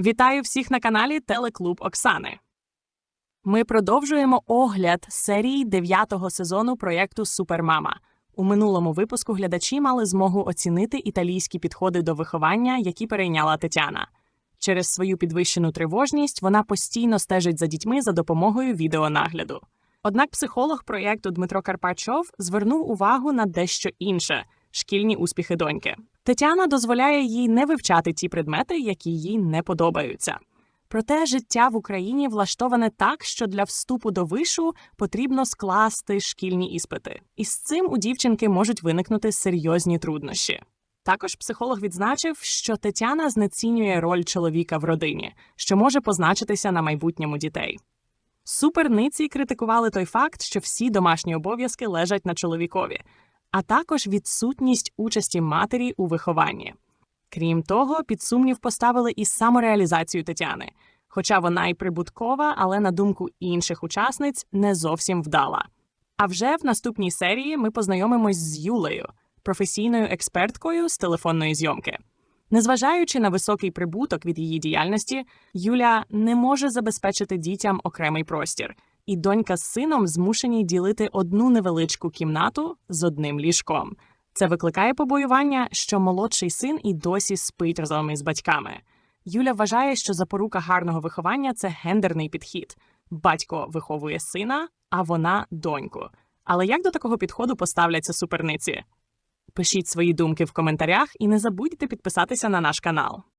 Вітаю всіх на каналі Телеклуб Оксани. Ми продовжуємо огляд серії дев'ятого сезону проєкту Супермама. У минулому випуску глядачі мали змогу оцінити італійські підходи до виховання, які перейняла Тетяна. Через свою підвищену тривожність вона постійно стежить за дітьми за допомогою відеонагляду. Однак психолог проєкту Дмитро Карпачов звернув увагу на дещо інше шкільні успіхи доньки. Тетяна дозволяє їй не вивчати ті предмети, які їй не подобаються. Проте життя в Україні влаштоване так, що для вступу до вишу потрібно скласти шкільні іспити. І з цим у дівчинки можуть виникнути серйозні труднощі. Також психолог відзначив, що Тетяна знецінює роль чоловіка в родині, що може позначитися на майбутньому дітей. Суперниці критикували той факт, що всі домашні обов'язки лежать на чоловікові, а також відсутність участі матері у вихованні. Крім того, під сумнів поставили і самореалізацію Тетяни, хоча вона й прибуткова, але на думку інших учасниць не зовсім вдала. А вже в наступній серії ми познайомимось з Юлею, професійною експерткою з телефонної зйомки. Незважаючи на високий прибуток від її діяльності, Юля не може забезпечити дітям окремий простір, і донька з сином змушені ділити одну невеличку кімнату з одним ліжком. Це викликає побоювання, що молодший син і досі спить разом із батьками. Юля вважає, що запорука гарного виховання це гендерний підхід. Батько виховує сина, а вона доньку. Але як до такого підходу поставляться суперниці? Пишіть свої думки в коментарях і не забудьте підписатися на наш канал.